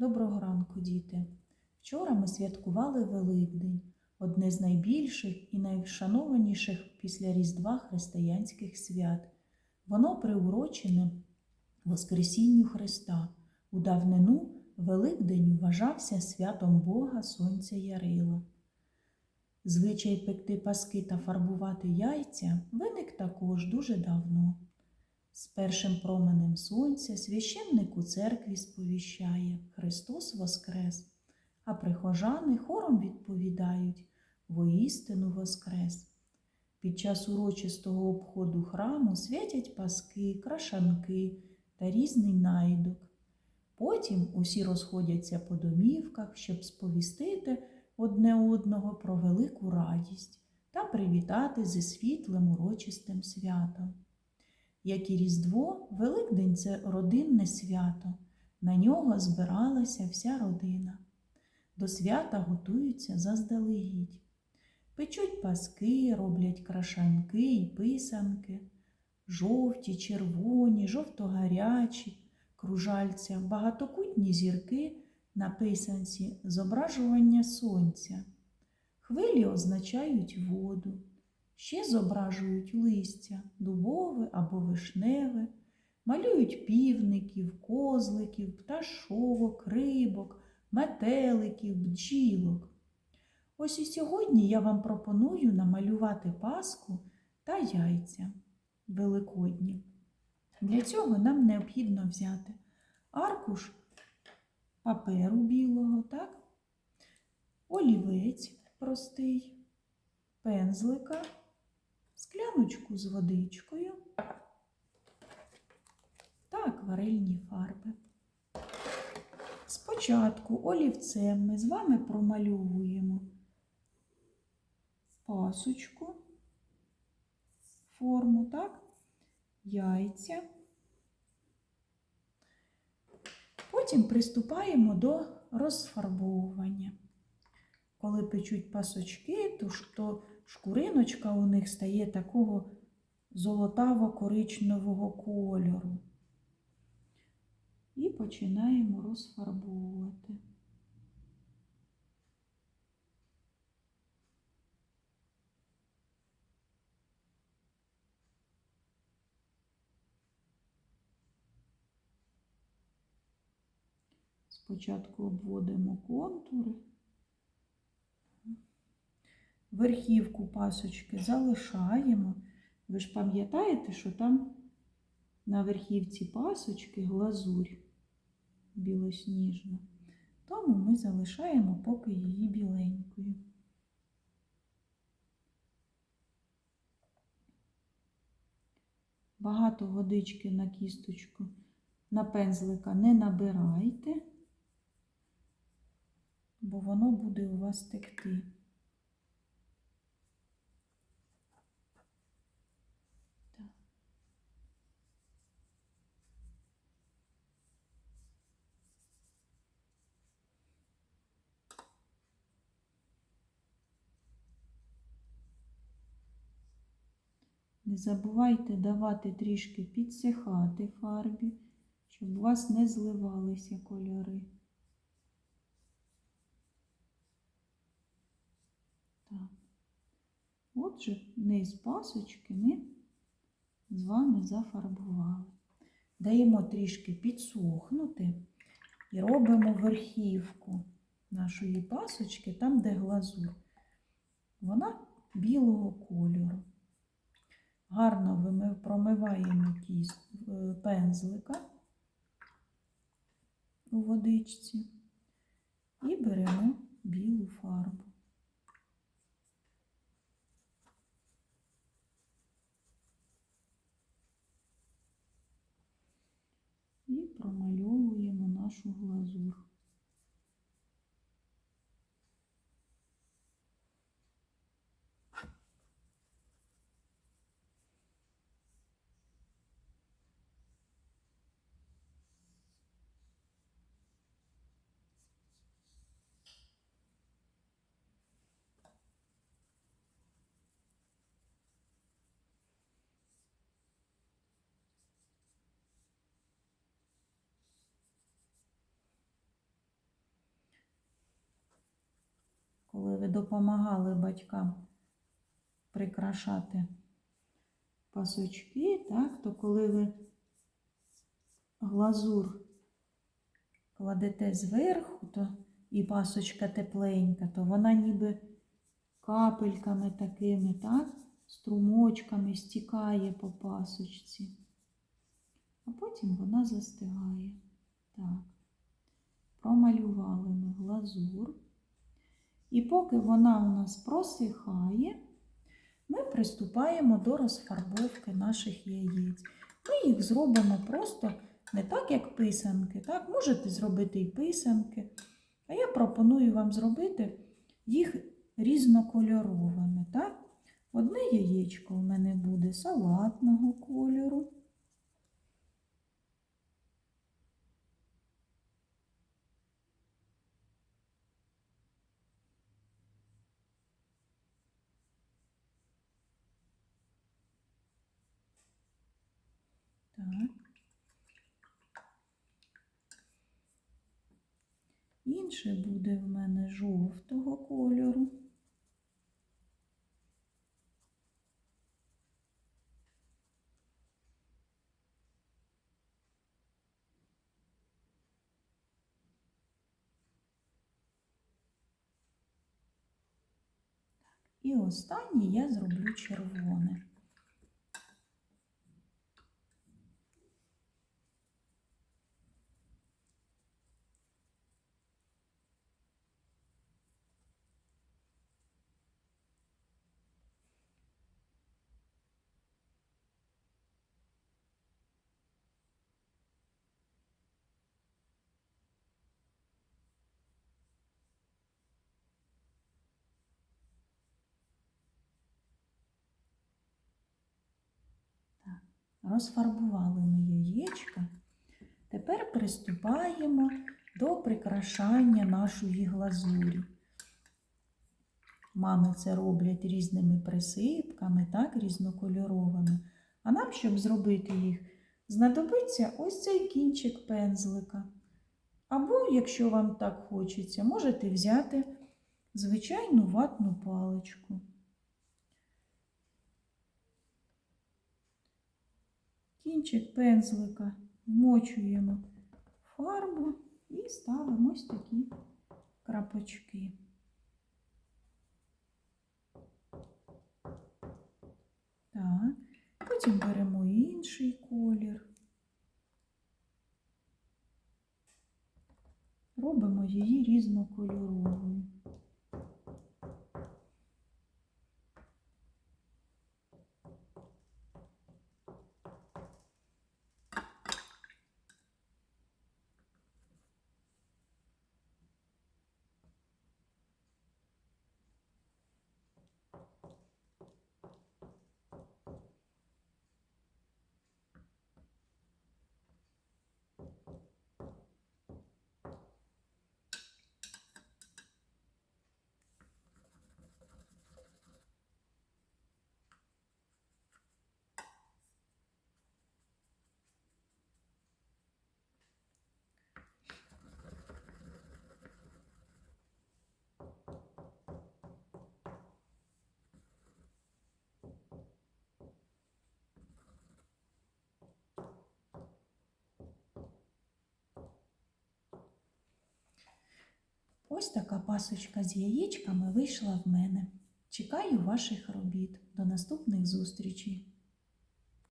Доброго ранку, діти! Вчора ми святкували Великдень, одне з найбільших і найвшанованіших після Різдва християнських свят. Воно приурочене Воскресінню Христа. У давнину Великдень вважався святом Бога Сонця Ярила. Звичай пекти паски та фарбувати яйця виник також дуже давно. З першим променем сонця священник у церкві сповіщає Христос Воскрес, а прихожани хором відповідають Воістину Воскрес. Під час урочистого обходу храму святять паски, крашанки та різний найдок. Потім усі розходяться по домівках, щоб сповістити одне одного про велику радість та привітати зі світлим урочистим святом. Як і Різдво, Великдень це родинне свято. На нього збиралася вся родина. До свята готуються заздалегідь. Печуть паски, роблять крашанки і писанки, жовті, червоні, жовто-гарячі, кружальця, багатокутні зірки на писанці зображування сонця. Хвилі означають воду. Ще зображують листя дубове або вишневе, малюють півників, козликів, пташок, рибок, метеликів, бджілок. Ось і сьогодні я вам пропоную намалювати паску та яйця великодні. Для цього нам необхідно взяти аркуш паперу білого, так? олівець простий, пензлика скляночку з водичкою та акварельні фарби. Спочатку олівцем ми з вами промальовуємо пасочку, форму, так, яйця. Потім приступаємо до розфарбовування. Коли печуть пасочки, то, то шкуриночка у них стає такого золотаво-коричневого кольору. І починаємо розфарбовувати. Спочатку обводимо контури. Верхівку пасочки залишаємо. Ви ж пам'ятаєте, що там на верхівці пасочки глазурь білосніжна. Тому ми залишаємо поки її біленькою. Багато водички на кісточку на пензлика не набирайте, бо воно буде у вас текти. Не забувайте давати трішки підсихати фарбі, щоб у вас не зливалися кольори. Так. Отже, низ пасочки ми з вами зафарбували. Даємо трішки підсохнути і робимо верхівку нашої пасочки, там, де глазур. Вона білого кольору. Гарно ми промиваємо кіст пензлика у водичці і беремо білу фарбу. І промальовуємо нашу глазур. Коли ви допомагали батькам прикрашати пасочки, так, то коли ви глазур кладете зверху, то і пасочка тепленька, то вона ніби капельками такими, так, струмочками стікає по пасочці. А потім вона застигає. Так. Промалювали ми глазур. І поки вона у нас просихає, ми приступаємо до розфарбовки наших яєць. Ми їх зробимо просто не так, як писанки. Так? Можете зробити і писанки. А я пропоную вам зробити їх різнокольоровими. Так? Одне яєчко у мене буде салатного кольору. Так. Інше буде в мене жовтого кольору. І останнє я зроблю червоне. Розфарбували ми яєчка. Тепер приступаємо до прикрашання нашої глазурі. Мами це роблять різними присипками, так, різнокольоровими. А нам, щоб зробити їх, знадобиться ось цей кінчик пензлика. Або, якщо вам так хочеться, можете взяти звичайну ватну паличку. Кінчик пензлика вмочуємо фарбу і ставимо ось такі крапочки. Так, потім беремо інший колір. Робимо її різнокольоровою. Ось така пасочка з яєчками вийшла в мене. Чекаю ваших робіт. До наступних зустрічей!